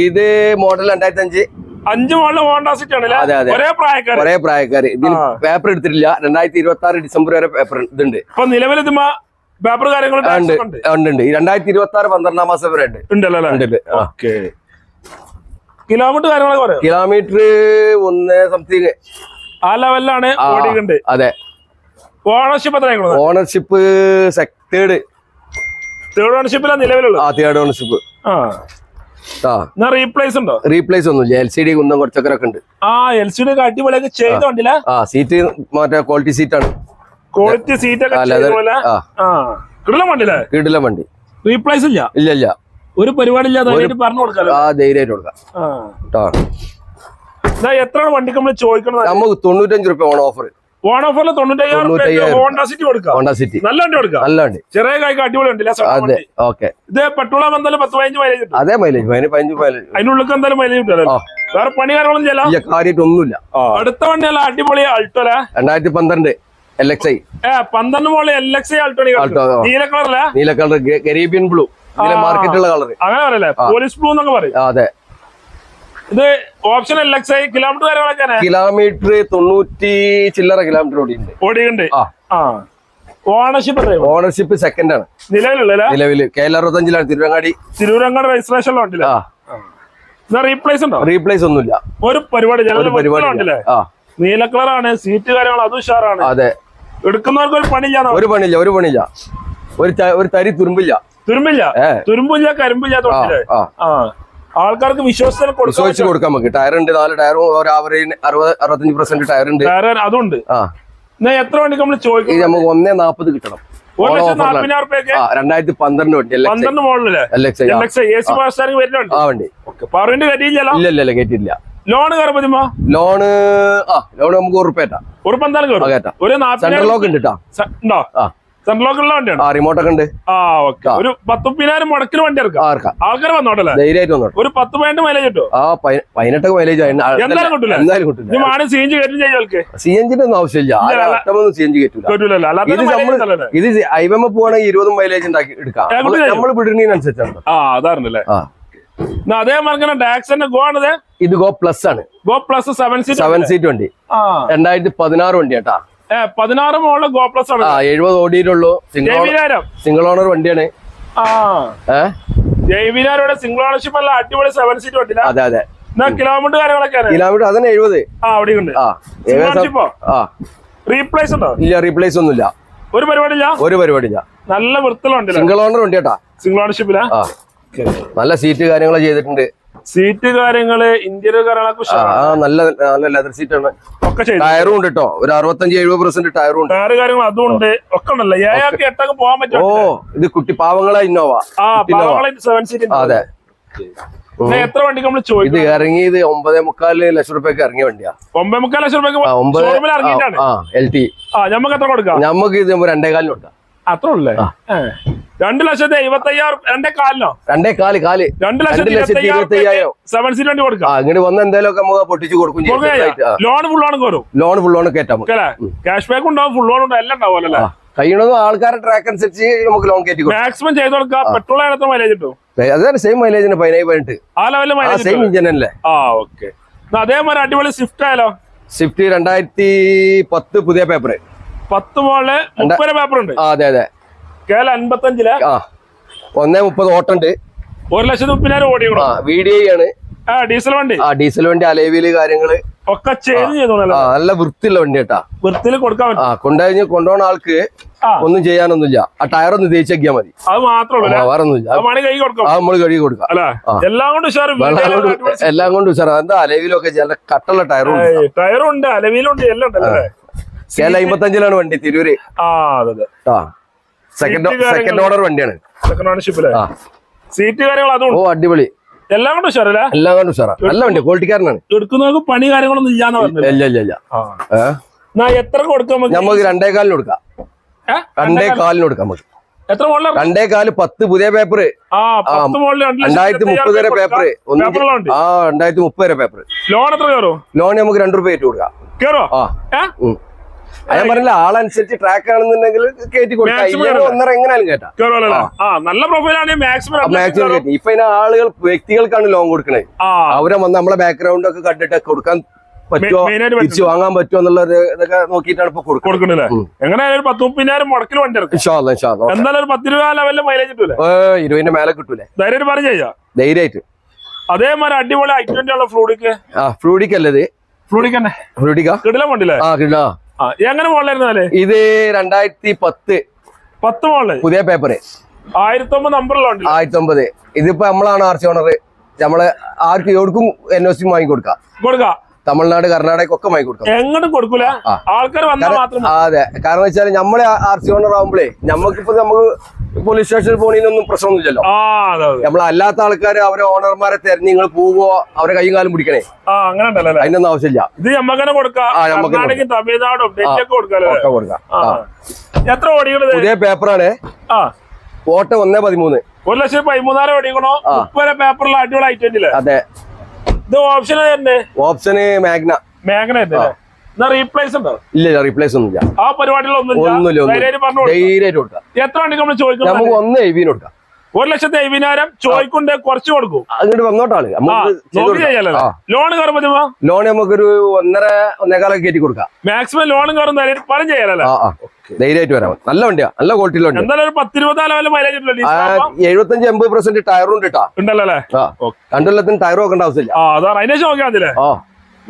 ഇത് മോഡൽ രണ്ടായിരത്തി അഞ്ച് അഞ്ച് മോഡൽ ഹോണ്ടാ സിറ്റി ആണല്ലേ അതെ, അതെ. ഒരേ പ്രായക്കാര്. ഒരേ പ്രായക്കാര്. ഇതിൽ പേപ്പർ എടുത്തിട്ടില്ല. രണ്ടായിരത്തി ഇരുപത്തി ആറ് ഡിസംബർ വരെ പേപ്പർ ഇതുണ്ട്. ഇപ്പൊ നിലവിൽ പേപ്പർ കാര്യങ്ങളുണ്ട് രണ്ടായിരത്തി ഇരുപത്തി ആറ് പന്ത്രണ്ടാം മാസം വരെ ഉണ്ട്. ഉണ്ടല്ലോ അല്ലേ ഉണ്ട് ഉണ്ട്. ആ. ഓക്കെ കിലോമീറ്റർ കാര്യങ്ങളൊക്കെ പറയാം. കിലോമീറ്റർ ഒന്ന് സംതിങ്. ആ ലെവലിലാണ്. ഓടിക്കുന്നുണ്ട് അതെ. ഓണർഷിപ്പ് എത്ര ഓണർഷിപ്പ് തേർഡ് തേർഡ് ഓണർഷിപ്പിലാണ് നിലവിലുള്ളത്? ആ തേർഡ് ഓണർഷിപ്പ് ആ. റീപ്ലേസ് ഉണ്ടോ? റീപ്ലേസ് ഒന്നുമില്ല. എൽ സി ഡി കുന്നം കുറച്ചൊക്കെ ഉണ്ട്. ആ എൽ സി ഡി ഒക്കെ അടിപൊളിയൊക്കെ ചെയ്ത ആ സീറ്റ് മറ്റേ ക്വാളിറ്റി സീറ്റ് ഒക്കെ ആ, ചെയ്ത leather. പോലെ ആ. ആ. കിടല വണ്ടിയില്ലേ? കീടില്ല വണ്ടി. റീപ്ലേസ് ഇല്ല? ഇല്ല ഇല്ല. ഒരു പരിപാടി ഇല്ലാതെ പറഞ്ഞു ആ ധൈര്യമായിട്ട് കൊടുക്കാം. കേട്ടോ എത്രയാണ് വണ്ടിക്ക് നമ്മൾ ചോദിക്കണം നമുക്ക് തൊണ്ണൂറ്റഞ്ച് റുപ്യ ഓൺ ഓഫർ. ഓൺ ഓഫറിൽ തൊണ്ണൂറ്റയ്യായിരം നല്ല വണ്ടി കൊടുക്കാം. നല്ല വണ്ടി. ചെറിയ കായ്ക്ക് അടിപൊളി ഉണ്ട് അതെ ഓക്കെ. ഇത് പെട്രോൾ എന്തായാലും പത്ത് പതിനഞ്ച് മൈലേജ് അതെ മൈലേജ് പതിനഞ്ച് മൈലേജ് അതിനുള്ളിൽ എന്തായാലും മൈലേജ് കിട്ടുമല്ലോ വേറെ പണി കാര്യങ്ങളും ചെയ്യാം ഇല്ല കാര്യമായിട്ട് ഒന്നുമില്ല. അടുത്ത വണ്ടിയല്ല അടിപൊളി അൾട്ടോല രണ്ടായിരത്തി പന്ത്രണ്ട് എൽ എക്സ് ഐ പന്ത്രണ്ട് മോളിൽ എൽ എക്സ് ഐ അൾട്ടോ നീല കളറല്ലേ? നീല കളർ ഗരീബിയൻ ബ്ലൂ. മാർക്കറ്റുള്ള കളർ അങ്ങനെ പറയല്ലേ? പോലീസ് ബ്ലൂ എന്നൊക്കെ പറയും. അതെ. ഇത് option L X I kilometre കാര്യങ്ങളൊക്കെ കിലോമീറ്റർ തൊണ്ണൂറ്റി ചില്ലറ കിലോമീറ്റർ ഓടിയുണ്ട് ഓടിയുണ്ട് ഓണർഷിപ്പ് ഓണർഷിപ്പ് സെക്കൻഡ് ആണ്. നിലവിലുള്ള നിലവിൽ. കെ എൽ അറുപത്തഞ്ചിലാണ് തിരുവങ്ങാടി. തിരൂരങ്ങാട് രജിസ്ട്രേഷൻ ഉണ്ടല്ലേ റീപ്ലേസ് ഉണ്ടോ? റീപ്ലേസ് ഒന്നുമില്ല. ഒരു പരിപാടി ഒരു പരിപാടി ഉണ്ടല്ലേ നീല കളറാണ് സീറ്റ് കാര്യങ്ങൾ അതും ഉഷാറാണ്. അതെ. എടുക്കുന്നവർക്ക് ഒരു പണിയില്ല ഒരു പണിയില്ല ഒരു പണിയില്ല. ഒരു ഒരു തരി തുരുമ്പില്ല. തുരുമ്പില്ല. തുരുമ്പില്ല കരിമ്പില്ല ആ തൊട്ടില്ലേ ആ. ആൾക്കാർക്ക് കൊടുക്കാൻ വിശ്വസിച്ച് കൊടുക്കാൻ നമുക്ക് ടയർ ഉണ്ട് നാല് ടയറും ഒരു ആവറേജ് അറുപത് അറുപത്തഞ്ച് പെർസെന്റ് ടയർ ഉണ്ട്. അതുണ്ട്. എത്ര വണ്ടിക്ക് നമ്മൾ ചോദിക്കും? നമുക്ക് ഒന്നേ നാപ്പത് കിട്ടണം. രണ്ടായിരത്തി പന്ത്രണ്ട് വണ്ടി വരുന്നുണ്ട്. വണ്ടി. കേട്ടില്ല കയറുമ്പോ ലോണ് ആ ലോണ് നമുക്ക് ഉറപ്പേറ്റാ. ഉറപ്പ് എന്തായാലും സെൻട്രൽ ലോക്ക് ഉണ്ട് കേട്ടാ ആ വണ്ടിയാണ് ആ റിമോട്ട് ഒക്കെ ഉണ്ട്. ആ ഓക്കെ ഒരു പത്ത് പതിനായിരം മുടക്കിന് വണ്ടി ഇറക്കാം ആൾക്കാർ വന്നോട്ടല്ലേ? ധൈര്യമായിട്ട് വന്നോട്ടെ. ഒരു പത്ത് പതിനെട്ട് മൈലേജ് കിട്ടും ആ പതി- പതിനെട്ടൊക്കെ മൈലേജ് എന്തായാലും കിട്ടൂല? എന്തായാലും കിട്ടില്ല ഇനി മാണി സി എൻ ജി കയറ്റും ചെയ്യോൾക്ക് സി എൻ ജിന്റെ ഒന്നും ആവശ്യമില്ല. സി എൻ ജി ഇത് അല്ലല്ലേ? ഇത് ഐവമ്മ പോവാണെങ്കിൽ ഇരുപതും മൈലേജ് ഉണ്ടാക്കി എടുക്കാം. നമ്മൾ വിടുന്നതിനനുസരിച്ചാണ് ആ അതേ മാർക്കന്നെ ഡാക്സന്റെ ഗോ ആണത്. ഇത് ഗോ പ്ലസ് ആണ്. Go plus seven seat seven seat വണ്ടി. രണ്ടായിരത്തി പതിനാറ് വണ്ടി കേട്ടാ പതിനാറ് മോളിൽ ഗോ പ്ലസ് ആണ്. എഴുപത് ഓടിയിട്ടുള്ളൂ. സിംഗിൾ ഓണർ സിംഗിൾ ഓണർ വണ്ടിയാണ്. ജൈവിനാരോടെ സിംഗിൾ ഓണർഷിപ്പ് അല്ല അടിപൊളി സെവൻ സീറ്റ് വണ്ടി അതെ അതെ. കിലോമീറ്റർ കാര്യങ്ങളൊക്കെ കിലോമീറ്റർ അതന്നെ എഴുപത്. ആ അവിടെ ഉണ്ട്. റീപ്ലേസ് ഉണ്ടോ? ഇല്ല റീപ്ലേസ് ഒന്നുമില്ല. ഒരു പരിപാടിയില്ല? ഒരു പരിപാടിയില്ല. നല്ല വൃത്തിലുണ്ട് സിംഗിൾ ഓണർ വണ്ടി കേട്ടാ സിംഗിൾ ഓണർഷിപ്പില്ല ആ. നല്ല സീറ്റ് കാര്യങ്ങളൊക്കെ ചെയ്തിട്ടുണ്ട്. സീറ്റ് കാര്യങ്ങൾ ഇന്ത്യയിലെ കാര്യങ്ങളൊക്കെ. നല്ല നല്ല ലെതർ സീറ്റ് ആണ് ഒക്കെ ടയറും ഉണ്ട് കേട്ടോ ഒരു അറുപത്തഞ്ച് എഴുപത് പെർസെന്റ് ടയറും ഉണ്ട് ടയർ കാര്യങ്ങൾ അതും ഉണ്ട്. ഒക്കെ ഉണ്ടല്ലോ. എട്ടൊക്കെ പോകാൻ പറ്റും ഓ ഇത് കുട്ടി പാവങ്ങളെ ഇന്നോവ. സെവൻ സീറ്റ് അതെ. എത്ര വണ്ടിക്ക് നമ്മൾ ഇത് ചോദിക്കും ഇറങ്ങിയത് ഒമ്പതേ മുക്കാൽ ലക്ഷം റുപ്യക്ക് ഇറങ്ങിയ വണ്ടിയാ. ഒമ്പത് മുക്കാൽ ലക്ഷം ആ എൽ ടി. ആ നമുക്ക് എത്ര കൊടുക്കാം? ഞമ്മക്ക് ഇത് രണ്ടേ കാലിന് കൊടുക്കാം. അത്ര ഉള്ളേ രണ്ട് ലക്ഷത്തി എഴുപത്തി അയ്യായിരം രണ്ടേ കാലിനോ? രണ്ടേ കാൽ കാൽ. രണ്ട് ലക്ഷത്തി ഇരുപത്തി അയ്യായിരം സെവൻ സീറ്റ് വണ്ടി കൊടുക്കാം. വന്ന ഒക്കെ പൊട്ടിച്ച് കൊടുക്കും. ലോൺ ഫുൾ ലോൺ കയറും ലോൺ ഫുൾ ലോൺ കയറ്റാം ക്യാഷ് ബാക്ക് ഉണ്ടാവും ഫുൾ ലോൺ ഉണ്ടാവും എല്ലാം ഉണ്ടാവും അല്ലേ? കഴിയണതും ആൾക്കാരുടെ ട്രാക്ക് അനുസരിച്ച് നമുക്ക് ലോൺ കയറ്റി മാക്സിമം ചെയ്ത് കൊടുക്കുക പെട്രോൾ എത്ര മൈലേജ് കിട്ടും? അതെ സെയിം മൈലേജിന് പതിനെട്ട്. ആ ലെവലിൽ മൈലേജ് സെയിം ഇഞ്ചൻ അല്ലേ? ആ ഓക്കെ അതേമാതിരി അടിപൊളി സ്വിഫ്റ്റ് ആയാലോ? സ്വിഫ്റ്റ് രണ്ടായിരത്തി പത്ത് പുതിയ പേപ്പർ പത്ത് മോളിൽ മുപ്പത് പേപ്പർ ഉണ്ട് അതെ അതെ. കേരള അൻപത്തഞ്ചിൽ ഒന്നേ മുപ്പത് ഓട്ടുണ്ട് ഒരു ലക്ഷത്തി മുപ്പതിനായിരം ഓടി വി ഡി ഐ ആണ്. ആ ഡീസൽ വണ്ടി. ആ ഡീസൽ വണ്ടി അലേവിയിൽ കാര്യങ്ങൾ. ഒക്കെ ചേഞ്ച് നല്ല വൃത്തിയുള്ള വണ്ടി കേട്ടാ വൃത്തിയിൽ കൊടുക്കാൻ ആ കൊണ്ടുകഴിഞ്ഞ് കൊണ്ടുപോകുന്ന ആൾക്ക് ഒന്നും ചെയ്യാനൊന്നുമില്ല. ആ ടയർ ഒന്ന് തേച്ചേക്കിയാൽ മതി. അത് മാത്രമല്ല വേറെ ഒന്നുമില്ല കഴുകി കൊടുക്കാം. എല്ലാം കൊണ്ട് എല്ലാം കൊണ്ട് ഉഷാറാ. എന്താ അലേവിലൊക്കെ ചില കട്ടുള്ള ടയറും ടയറും ഉണ്ട് അലവിലും ഉണ്ട് എല്ലാം ഉണ്ട് അല്ലേ കേല അമ്പത്തഞ്ചിലാണ് വണ്ടി തിരൂര്. ആ അതെ ആ സെക്കൻഡ് സെക്കൻഡ് ഓർഡർ വണ്ടിയാണ്. സെക്കൻഡ് ഓണർഷിപ്പിൽ സീറ്റ് കാര്യങ്ങൾ അതും ഓ അടിപൊളി. എല്ലാം കൊണ്ട് ഉഷാറല്ലേ? എല്ലാം കൊണ്ട് ഉഷാറാ. നല്ല വണ്ടി ക്വാളിറ്റിക്കാരനാണ്. എടുക്കുന്നവർക്ക് പണി കാര്യങ്ങളൊന്നും ഇല്ലാന്ന് പറഞ്ഞത് ഇല്ല ഇല്ല ഇല്ല? എത്ര കൊടുക്കാം നമുക്ക്? രണ്ടേ കാലിന് കൊടുക്കാം. രണ്ടേ കാലിന് കൊടുക്കാം നമുക്ക്. എത്ര രണ്ടേ കാൽ പത്ത് പുതിയ പേപ്പർ രണ്ടായിരത്തി മുപ്പത് വരെ പേപ്പർ ആ രണ്ടായിരത്തി മുപ്പത് വരെ പേപ്പർ ലോൺ എത്ര കയറും? ലോൺ നമുക്ക് രണ്ടു രൂപ കയറ്റി കൊടുക്കാം. കയറോ ആ. ഞാൻ പറഞ്ഞില്ല ആളനുസരിച്ച് ട്രാക്ക് ആണെന്നുണ്ടെങ്കിൽ കയറ്റി കൊടുക്കാം. ഒന്നര എങ്ങനെയാലും കേട്ടാ നല്ല പ്രൊഫൈലാണ് മാക്സിമം ഇപ്പൊ ഇതിന് ആളുകൾ വ്യക്തികൾക്കാണ് ലോൺ കൊടുക്കണേ. അവരെ വന്ന് നമ്മളെ ബാക്ക്ഗ്രൗണ്ട് ഒക്കെ കണ്ടിട്ട് കൊടുക്കാൻ പറ്റുമോ തിരിച്ചു വാങ്ങാൻ പറ്റുമോ എന്നുള്ള ഇതൊക്കെ നോക്കിയിട്ടാണ് ഇപ്പൊ കൊടുക്കുന്നത്. എങ്ങനെയായാലും ഒരു പത്ത് മുപ്പതിനായിരം മുടക്കിൽ വണ്ടി ഇറക്കും ഇൻഷാല്ലാ, ഇൻഷാല്ലാ. എന്തായാലും ഒരു പത്ത് രൂപ ലെവലിൽ മൈലേജ് കിട്ടൂലേ? ഏ, ഇരുപതിന്റെ മേലെ കിട്ടൂലേ. ധൈര്യമായിട്ട് പറഞ്ഞു ചെയ്യാം. ധൈര്യമായിട്ട്. അതേമാതിരി അടിപൊളി ഐ ട്വന്റി ഉള്ള ഫ്ലൂഡിക്ക്. ആ ഫ്ലൂഡിക് അല്ലത് ഫ്ലൂഡിക് തന്നെ. ഫ്ലൂഡിക്ക? കിടിലം വണ്ടിയില്ലേ? ആ കിട്ടാ ആ എങ്ങനെ മോളിലായിരുന്നു അല്ലേ ഇത് രണ്ടായിരത്തി പത്ത്. പത്ത് മോളിൽ പുതിയ പേപ്പറ് ആയിരത്തി ഒമ്പത് നമ്പറുള്ള വണ്ടി ആയിരത്തി ഒമ്പത് ഇതിപ്പോ നമ്മളാണ് ആർ സി ഓണർ നമ്മൾ ആർക്കും എവിടേക്കും എൻ ഒ സി വാങ്ങി കൊടുക്കാം. കൊടുക്ക. തമിഴ്നാട് കർണാടക ഒക്കെ വാങ്ങി കൊടുക്കാം. എങ്ങോട്ടും കൊടുക്കൂല. ആൾക്കാർ അതെ. കാരണം വെച്ചാൽ നമ്മളെ ആർ സി ഓണർ ആവുമ്പോഴേ നമുക്കിപ്പോ നമുക്ക് പോലീസ് സ്റ്റേഷനിൽ പോണീനൊന്നും പ്രശ്നമൊന്നുമില്ലല്ലോ. അതെ നമ്മളല്ലാത്ത ആൾക്കാർ അവരെ ഓണർമാരെ തെരഞ്ഞ് നിങ്ങൾ പോവോ അവരെ കൈയും കാലം പിടിക്കണേ. അങ്ങനെ അതിനൊന്നും ആവശ്യമില്ല. ഇത് നമ്മക്കന്നെ കൊടുക്കാം. തമിഴ്നാടും. എത്ര ഓടിക്കണത് പുതിയ പേപ്പറാണ്. ഓട്ടം ഒന്നേ പതിമൂന്ന്. ഒരു ലക്ഷം പതിമൂന്നായിരം ഓടിക്കണോ. മുപ്പത് പേപ്പറിൽ അടിപൊളി ഐറ്റം അതെ. ഇത് ഓപ്ഷൻ ഓപ്ഷന് മാഗ്ന. മാഗ്ന റീപ്ലേസ് ഉണ്ടോ? ഇല്ല റീപ്ലേസ് ഒന്നുമില്ല. ആ പരിപാടികളൊന്നും ധൈര്യമായിട്ട്. എത്ര വണ്ടി നമ്മൾ ചോദിക്കുന്നത് നമുക്ക് ഒന്ന് എഴുതിന് കൊടുക്കാം. ഒരു ലക്ഷത്തി അയ്യായിരം ചോദിക്കൊണ്ട് കുറച്ച് കൊടുക്കും. അങ്ങോട്ട് വന്നോട്ടാണ്. ലോൺ കയറുമ്പോ ലോൺ നമുക്കൊരു ഒന്നര ഒന്നേകാലൊക്കെ കയറ്റി കൊടുക്കാം. മാക്സിമം ലോണും കയറും പലം ചെയ്യാലോ? ധൈര്യമായിട്ട് വരാം. നല്ല വണ്ടിയാ. നല്ല ക്വാളിറ്റിയിലുള്ള എന്തായാലും മൈലേജ് എഴുപത്തഞ്ച് എൺപത് പെർസെന്റ് ടയറും ഉണ്ട് കേട്ടാ ഉണ്ടല്ലോ അല്ലേ? ആ. രണ്ടു കൊല്ലത്തിന് ടയർ ആവശ്യമില്ല. അതാണ് അതിനെ നോക്കിയാൽ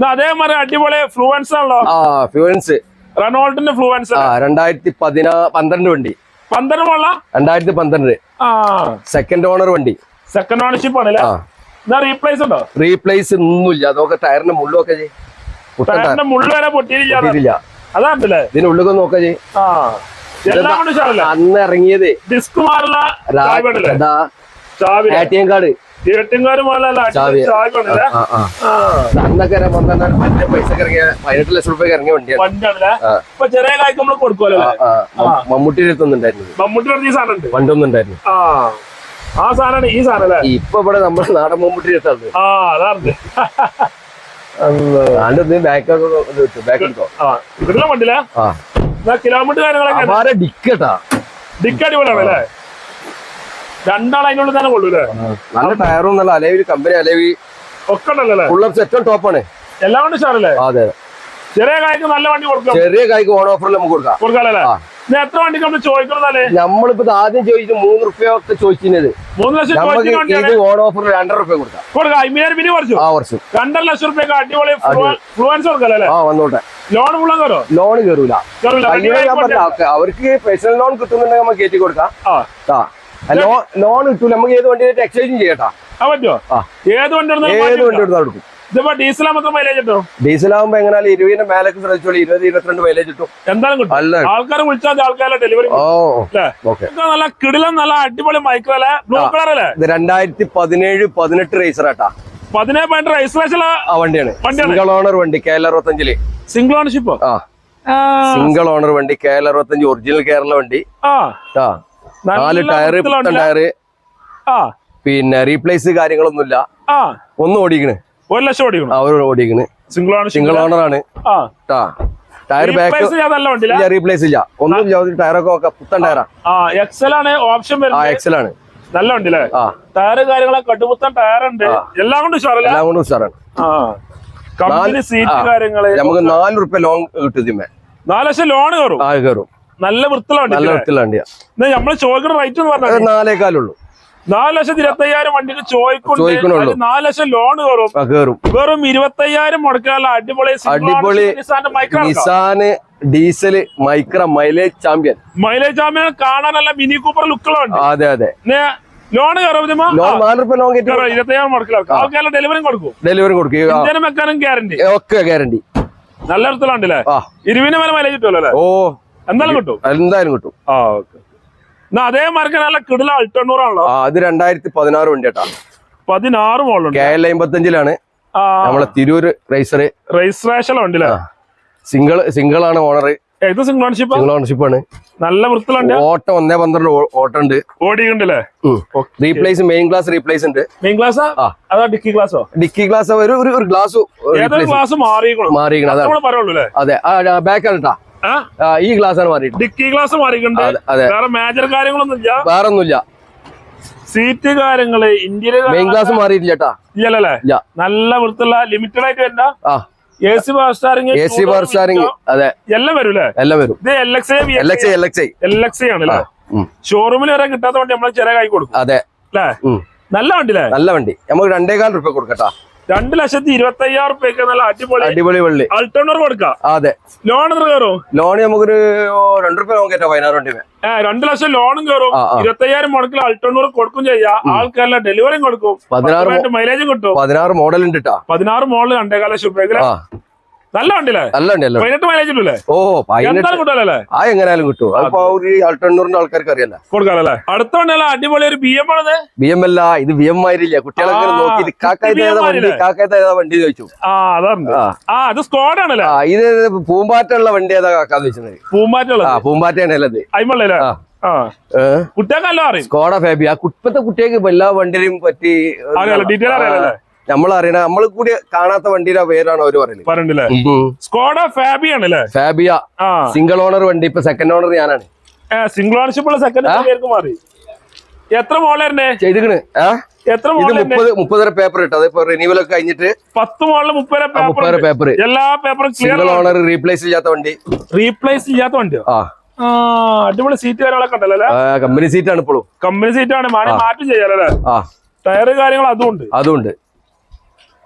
അതേമാതിരി അടിപൊളി ഫ്ലുവൻസ് ആണല്ലോ. ആ ഫ്ലുവൻസ് റെനോൾട്ടിന്റെ ഫ്ലുവൻസ് ആ രണ്ടായിരത്തി പതിനാ പന്ത്രണ്ട് വണ്ടി. പന്ത്രണ്ട് മുള്ള രണ്ടായിരത്തി പന്ത്രണ്ട്. സെക്കൻഡ് ഓണർ വണ്ടി. സെക്കൻഡ് ഓണർഷിപ്പ് ആണല്ലേ റീപ്ലേസ് ഉണ്ടോ? റീപ്ലേസ് ഒന്നുമില്ല. അതൊക്കെ ടയറിന്റെ മുള്ളൊക്കെ ടയറിന്റെ മുള്ളു വരെ പൊട്ടിയിട്ടില്ല. നോക്കാം ചെയ്യും. അന്ന് ഇറങ്ങിയത് ഡിസ്ക് എം കാർഡ് അന്നൊക്കെ മറ്റേ പൈസ ഇറങ്ങിയ പതിനെട്ട് ലക്ഷം റുപ്യ ഇറങ്ങിയ വണ്ടിയാണ്. വണ്ടി ആണല്ലേ ആ. ചെറിയ കായ്ക്ക് കൊടുക്കുമല്ലോ. മമ്മൂട്ടിയുടെ ഈ സാധനം ഉണ്ട് ആ. ആ സാധനമാണ് ഈ സാധനം അല്ലേ? ഇപ്പൊ ഇവിടെ നമ്മുടെ നാടൻ മമ്മൂട്ടിയുടെ അടുത്താണ് ആ അതാണ് കിലോമീറ്റർ കാര്യങ്ങളൊക്കെ ഡിക്കട്ടാ ഡിക്ക് രണ്ടാൾ അതിനുള്ളിൽ തന്നെ കൊള്ളൂല്ലേ നല്ല ടയറും നല്ല അലവി കമ്പനി അലവി. ഒക്കെ ഉണ്ടല്ലോ ഏറ്റവും ടോപ്പാണ് എല്ലാം കൊണ്ട് സാറല്ലേ അതെ ചെറിയ കായ്ക്ക് നല്ല വണ്ടി കൊടുക്കാം. ചെറിയ കായ്ക്ക് ഓൺ ഓഫറിൽ നമുക്ക് കൊടുക്കാം. കൊടുക്കാല്ലേ എത്ര വണ്ടി നമ്മൾ ചോദിക്കുന്നതല്ലേ നമ്മളിപ്പോ ആദ്യം ചോദിച്ചു മൂന്ന് റുപ്യ ഒക്കെ ചോദിച്ചത് മൂന്ന് ലക്ഷം ഇത് ഓൺ ഓഫർ രണ്ടര റുപ്യ കൊടുക്കാം. കൊടുക്കാം. അയ്യായിരം പിന്നെ കുറച്ചു. ആ വർഷം രണ്ടര ലക്ഷം റുപ്യ അടിപൊളി ഫ്ലുവൻസ് കൊടുക്കല്ലേ ആ വന്നോട്ടെ. ലോൺ മുഴുവൻ കയറോ ലോൺ കയറൂല അവർക്ക് പേഴ്സണൽ ലോൺ കിട്ടുന്നുണ്ടെങ്കിൽ നമ്മൾ കയറ്റി കൊടുക്കാം. ആ. ലോൺ കിട്ടൂല. നമുക്ക് ഏത് വണ്ടിയായിട്ട് എക്സ്ചേഞ്ച് ചെയ്യട്ടാ. പറ്റുമോ ഏത് വണ്ടി ഏത് വണ്ടി എടുത്താൽ ഇതിപ്പോ മാത്രം മൈലേജ് കിട്ടും? ഡീസൽ ആകുമ്പോ എങ്ങനെയാലും ഇരുപതിന്റെ മേലേക്ക് ശ്രദ്ധിച്ചോളൂ. ഇരുപത് ഇരുപത്തിരണ്ട് മൈലേജ് കിട്ടും. എന്തായാലും കിട്ടും. അല്ല. ആൾക്കാർ വിളിച്ചാൽ ആൾക്കാരെ ഡെലിവറി നല്ല കിടിലം നല്ല അടിപൊളി മൈക്രോ അല്ലേ? ബ്ലൂ. കളർ അല്ലേ? രണ്ടായിരത്തി പതിനേഴ് പതിനെട്ട് റേസർ ആട്ടാ. പതിനേഴ് പതിനെട്ട് റേസർ വണ്ടിയാണ്. സിംഗിൾ ഓണർ വണ്ടി കെ എൽ അറുപത്തഞ്ചിൽ. സിംഗിൾ ഓണർഷിപ്പ് ആ. സിംഗിൾ ഓണർ വണ്ടി കെ എൽ അറുപത്തഞ്ച് ഒറിജിനൽ കേരള വണ്ടി. ആ. നാല് ടയർ ടയറ്. ടയർ ആ. പിന്നെ റീപ്ലേസ് കാര്യങ്ങളൊന്നുമില്ല. ആ. ഒന്നും ഓടിക്കണ്. ഒരു ലക്ഷം ഓടിക്കണം? അവർ ഓടിക്കണ്. സിംഗിൾ ഓണർ സിംഗിൾ ഓണർ ആണ്. ടയർ ബാക്ക് റീപ്ലേസ് ഇല്ല റീപ്ലേസ് ഇല്ല. ഒന്നും ഇല്ല ടയറൊക്കെ ഒക്കെ പുത്തൻ ടയറാണ് എക്സൽ ആണ് ഓപ്ഷൻ എക്സൽ ആണ്. നല്ല ഉണ്ടല്ലേ ടയർ കാര്യങ്ങളൊക്കെ കട്ടുപുത്തൻ ടയർ ഉണ്ട് എല്ലാം കൊണ്ട് ഉഷാറല്ല? എല്ലാം കൊണ്ടും ഉഷാറാണ്. Company seat. കാര്യങ്ങൾ. നമുക്ക് നാല് റുപ്യ ലോൺ കിട്ടും നാല് ലക്ഷം ലോൺ കയറും ആ കയറും നല്ല വണ്ടി നല്ല നമ്മൾ ചോദിക്കുന്ന റേറ്റ് എന്ന് പറഞ്ഞാൽ നാലേക്കാലുള്ളൂ നാല് ലക്ഷത്തി ഇരുപത്തി അയ്യായിരം വണ്ടിക്ക് ചോദിക്കുന്നുണ്ട്. നാല് ലക്ഷം ലോൺ കയറും വെറും ഇരുപത്തി അയ്യായിരം മുടക്കാനുള്ള അടിപൊളി അടിപൊളി Nissan diesel Micra mileage champion. Mileage champion കാണാനല്ല മിനി കൂപ്പർ ലുക്കുള്ള വണ്ടി. അതെ അതെ. ലോൺ കയറും ലോൺ നാല് റുപ്യ ലോൺ കയറ്റി ഇരുപത്തി അയ്യായിരം മുടക്കില്ല. ഡെലിവറി കൊടുക്കും. ഡെലിവറി മെക്കാനും ഗ്യാരണ്ടി ഒക്കെ ഗ്യാരണ്ടി നല്ല വൃത്തിലുണ്ടല്ലേ ആ. ഇരുവിന് മേലെ മൈലേജ് കിട്ടുമല്ലോ അല്ലേ? ഓ. എന്തായാലും കിട്ടും? എന്തായാലും കിട്ടും. ആ ഓക്കെ. എന്നാ അതേ മാർക്ക് നല്ല കിടില അൾട്ടണ്ണൂറാണല്ലോ ആ അത് രണ്ടായിരത്തി പതിനാറ് വണ്ടി കേട്ടാ. പതിനാറ് മോളുണ്ട് കെ എൽ അമ്പത്തഞ്ചിലാണ്. നമ്മളെ തിരൂര് റൈസർ രജിസ്ട്രേഷൻ ഉണ്ടല്ലേ സിംഗിൾ സിംഗിൾ ആണ് ഓണർ ഇത് സിംഗിൾ ഓണർഷിപ്പ് സിംഗിൾ ഓണർഷിപ്പ് ആണ്. നല്ല വൃത്തിലുണ്ട് ഓട്ടം ഒന്നേ പന്ത്രണ്ട് ഓട്ടം ഉണ്ട് ഓടിയുണ്ടല്ലേ റീപ്ലേസ് മെയിൻ ഗ്ലാസ് റീപ്ലേസ് ഉണ്ട്. Main glass. അതാ ഡിക്കി ഗ്ലാസോ ഡിക്കി ഗ്ലാസ് ഒരു ഒരു- ഗ്ലാസ് ഏതൊരു ക്ലാസ് മാറിയിക്കണം മാറിയിരിക്കണം. അതാണ്. അതെ. ബാക്ക് ആണ് കേട്ടാ ഈ ഗ്ലാസ് ആണ് മാറിയിട്ട് ഡിക്കി ഗ്ലാസ് മാറിയിട്ടുണ്ട്. വേറെ മേജർ കാര്യങ്ങളൊന്നും ഇല്ല വേറെ ഒന്നുമില്ല സീറ്റ് കാര്യങ്ങൾ ഇന്ത്യയിലെ മെയിൻ ഗ്ലാസ് മാറിയിട്ടില്ല കേട്ടാ. ഇല്ലല്ലേ? നല്ല വൃത്തിയുള്ള ലിമിറ്റഡ് ആയിട്ട് വരണ്ട ആ. A C power steering A C power steering അതെ. എല്ലാം എല്ലാം വരും. ഇത് L X L X L X L X ആണ് അല്ലേ? ഷോറൂമിൽ വരെ കിട്ടാത്ത വണ്ടി നമ്മൾ ചെറിയ കൈ കൊടുക്കും. അതെ. അല്ലേ. നല്ല വണ്ടിയില്ലേ? നല്ല വണ്ടി. നമുക്ക് രണ്ടേകാൽ റുപ്യ കൊടുക്കട്ടാ. രണ്ട് ലക്ഷത്തി ഇരുപത്തി അയ്യായിരം റുപ്യക്ക് നല്ല അടിപൊളി അടിപൊളി വള്ളി. അൾട്ടോണർ കൊടുക്കാം? അതെ. ലോൺ എത്ര കയറും? ലോൺ നമുക്കൊരു രണ്ട് റുപ്യ നമുക്ക് പതിനാറ് വണ്ടി ഏഹ് രണ്ട് ലക്ഷം ലോണും കയറും. ഇരുപത്തയ്യായിരം മുടക്കിൽ അൾട്ടോണൂർ കൊടുക്കും ചെയ്യാം. ആൾക്കാരെല്ലാം ഡെലിവറിയും കൊടുക്കും. പതിനാറ് മൈലേജും കിട്ടും. പതിനാറ് മോഡൽ ഉണ്ട് ട്ടാ. പതിനാറ് മോഡൽ രണ്ടേകാല ലക്ഷം രൂപയ്ക്ക് ആ. നല്ല വണ്ടിയല്ലേ? നല്ല വണ്ടിയല്ലേ? പതിനെട്ട് മൈലേജ് ഇല്ലല്ലേ ഓ പതിനെട്ട്. ആ എങ്ങനെയാലും കിട്ടും. ഒരു അൾട്ടെണ്ണൂറിന്റെ ആൾക്കാർക്ക് അറിയാലോ. കൊടുക്കാനല്ലേ? അടുത്ത വണ്ടിയല്ല അടിപൊളി ഒരു ബി എം ആണ് ബി എം അല്ല ഇത് ബി എം ആയിരില്ല നോക്കി ഏതാ വണ്ടി? ചോദിച്ചു. ആ അതാണ് ആ. ആ അത് സ്കോഡ് ആണല്ലേ? ഇത് പൂമ്പാറ്റുള്ള വണ്ടി ഏതാ കാക്കാന്ന് വെച്ചത് പൂമ്പാറ്റുള്ള പൂമ്പാറ്റയാണ് അല്ലത് ഏഹ് കുട്ടികൾക്കല്ല അറിയും. സ്കോഡ ഫേബി ആ കുട്ടത്തെ കുട്ടികൾക്ക് എല്ലാ വണ്ടിയിലും പറ്റി ഡീറ്റെയിൽ അറിയാലല്ലേ നമ്മൾ അറിയണ നമ്മൾ കൂടി കാണാത്ത വണ്ടിയുടെ പേരാണ് അവർ പറയുന്നത് സ്കോഡ ഫാബി ആണല്ലേ ഫാബിയ സിംഗിൾ ഓണർ വണ്ടി ഇപ്പൊ സെക്കൻഡ് ഓണർ ഞാനാണ്. സിംഗിൾ ഓണർഷിപ്പ് ഉള്ള സെക്കൻഡ് പേർക്ക് മാറി. എത്ര മോളന്നെ ചെയ്തിക്കണ്. എത്ര മുപ്പത് മുപ്പതര പേപ്പർ ഇട്ടു. അതിപ്പോ റിന്യൂവൽ ഒക്കെ കഴിഞ്ഞിട്ട് പത്ത് മോളിൽ മുപ്പതര മുപ്പതര പേപ്പർ എല്ലാ പേപ്പറും ക്ലിയർ സിംഗിൾ ഓണർ റീപ്ലേസ് ചെയ്യാത്ത വണ്ടി. റീപ്ലേസ് ചെയ്യാത്ത വണ്ടി ആ. അടിപൊളി സീറ്റ് കാര്യങ്ങളൊക്കെ ഉണ്ടല്ലോ കമ്പനി സീറ്റ് ആണ് ഇപ്പോഴും. കമ്പനി സീറ്റ് ആണ്. മാറി മാറ്റം ചെയ്യാലോ ടയർ കാര്യങ്ങൾ അതും ഉണ്ട്. അതുണ്ട്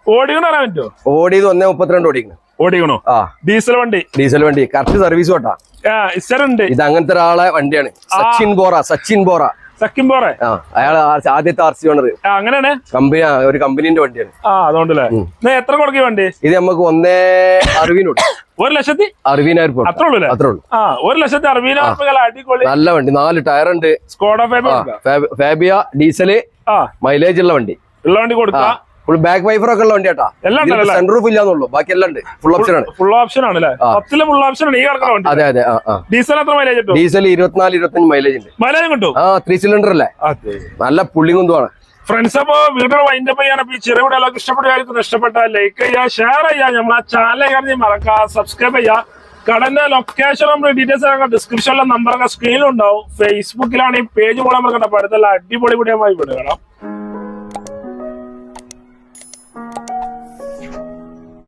ഓടിക്കണ അറിയാൻ പറ്റുമോ ഓടിയത് ഒന്നേ മുപ്പത്തിരണ്ട് ഓടിക്കണം. ഓടിക്കണോ? ആ. ഡീസൽ വണ്ടി? ഡീസൽ വണ്ടി. കറക്റ്റ് സർവീസ് ഇത് അങ്ങനത്തെ ഒരാളെ വണ്ടിയാണ്. സച്ചിൻ ബോറ സച്ചിൻ ബോറ. സച്ചിൻ ബോറ? അയാൾ ആദ്യത്തെ ആർ സി ഓണർ അങ്ങനെയാണ്? കമ്പനി ഒരു കമ്പനീന്റെ വണ്ടിയാണ്. ആ അതുകൊണ്ടല്ലേ? എത്ര കൊടുക്കി വണ്ടി? ഇത് നമുക്ക് ഒന്നേ അറുപതിനോട് ഒരു ലക്ഷത്തി? അറുപതിനായിരം അത്ര ഉള്ളൂ അത്രേ ഉള്ളൂ. ആ ഒരു ലക്ഷത്തി അറുപതിനായിരം നല്ല വണ്ടി. നാല് ടയർ ഉണ്ട് സ്കോഡ ഫേബിയ ഡീസൽ മൈലേജ് ഉള്ള വണ്ടി. ഉള്ള വണ്ടി കൊടുക്കാം. ഫുൾ ബാക്ക് വൈഫർ ഒക്കെ ഉള്ള വണ്ടി കേട്ടാ സെൻട്രൂഫ് റൂഫ് ഇല്ലാന്നുള്ളൂ. ബാക്കി എല്ലാം ഉണ്ട്. ഫുൾ ഓപ്ഷൻ ആണ്. ഫുൾ ഓപ്ഷൻ ആണ് പത്തിലെ ഫുൾ ഓപ്ഷൻ ആണ്. ഈ വണ്ടി. അതെ അതെ ഡീസൽ എത്ര മൈലേജ് ഡീസൽ ഇരുപത്തിനാല് ഇരുപത്തഞ്ച് മൈലേജ് ഉണ്ട്. മൈലേജ് കിട്ടും? ആ ത്രീ സിലിണ്ടർ അല്ലേ? നല്ല പുള്ളിങ്ങുന്തുമാണ് ഫ്രണ്ട്സ് അപ്പോ വീഡിയോ വൈൻഡ് അപ്പ് ചെയ്യാൻ ഈ ചെറിയ വീഡിയോ എല്ലാവർക്കും ഇഷ്ടപ്പെട്ടായിരിക്കും ഇഷ്ടപ്പെട്ട ലൈക്ക് ചെയ്യുക ഷെയർ ചെയ്യുക. നമ്മളെ ചാനൽ കയറി മറക്കുക സബ്സ്ക്രൈബ് ചെയ്യുക. കടന്റെ ലൊക്കേഷൻ നമ്മുടെ ഡീറ്റെയിൽസ് ഒക്കെ ഡിസ്ക്രിപ്ഷനിലെ നമ്പറൊക്കെ സ്ക്രീനിലുണ്ടാവും ഫേസ്ബുക്കിലാണ് ഈ പേജ് പോലെ നമ്മൾ കണ്ടപ്പോൾ അടുത്തുള്ള അടിപൊളി വീഡിയോ വിടുക